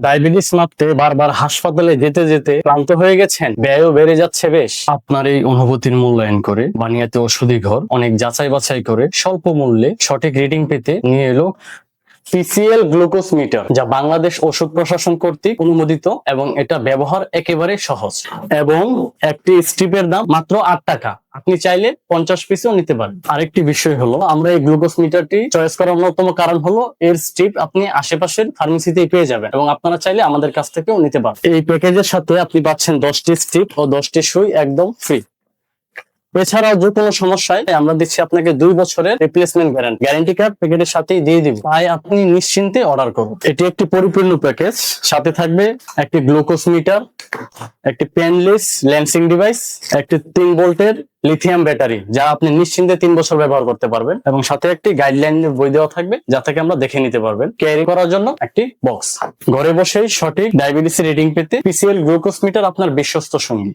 Diabetes মাপতে বারবার হাসপাতালে যেতে যেতে ক্লান্ত হয়ে গেছেন। ব্যয়ও বেড়ে যাচ্ছে বেশ। আপনার এই অনুভূতির মূল্যায়ন করে বানিয়াতে ওষুধি ঘর, অনেক যাচাই বাছাই করে স্বল্প মূল্যে সঠিক রিডিং পেতে নিয়ে এলো পিসিএল গ্লুকোজ মিটার যা বাংলাদেশ ওষুধ প্রশাসন কর্তৃক অনুমোদিত এবং এটা ব্যবহার একেবারে সহজ। এবং একটি স্ট্রিপের দাম মাত্র আট টাকা। আপনি চাইলে পঞ্চাশ পিসও নিতে পারেন। আরেকটি বিষয় হলো, আমরা এই গ্লুকোজ মিটারটি চয়েস করার অন্যতম কারণ হলো, এর স্ট্রিপ আপনি আশেপাশের ফার্মেসিতেই পেয়ে যাবেন এবং আপনারা চাইলে আমাদের কাছ থেকেও নিতে পারেন এই প্যাকেজের সাথে আপনি পাচ্ছেন দশটি স্ট্রিপ ও দশটি সুই একদম ফ্রি এছাড়াও যে কোনো সমস্যায় আমরা দিচ্ছি আপনাকে দুই বছরের রিপ্লেসমেন্ট গ্যারান্টি গ্যারান্টি কার্ড প্যাকেটের সাথেই দিয়ে দিব। তাই আপনি নিশ্চিন্তে অর্ডার করুন। এটি একটি পরিপূর্ণ প্যাকেজ সাথে থাকবে একটি গ্লুকোজ মিটার একটি পেনলেস ল্যান্সিং ডিভাইস একটি তিন ভোল্টের লিথিয়াম ব্যাটারি যা আপনি নিশ্চিন্তে তিন বছর ব্যবহার করতে পারবেন, এবং সাথে একটি গাইডলাইন বই দেওয়া থাকবে, যা থেকে আমরা দেখে নিতে পারবেন। ক্যারি করার জন্য একটি বক্স ঘরে বসেই সঠিক ডায়াবেটিস রিডিং পেতে পিসিএল গ্লুকোজ মিটার আপনার বিশ্বস্ত সঙ্গী।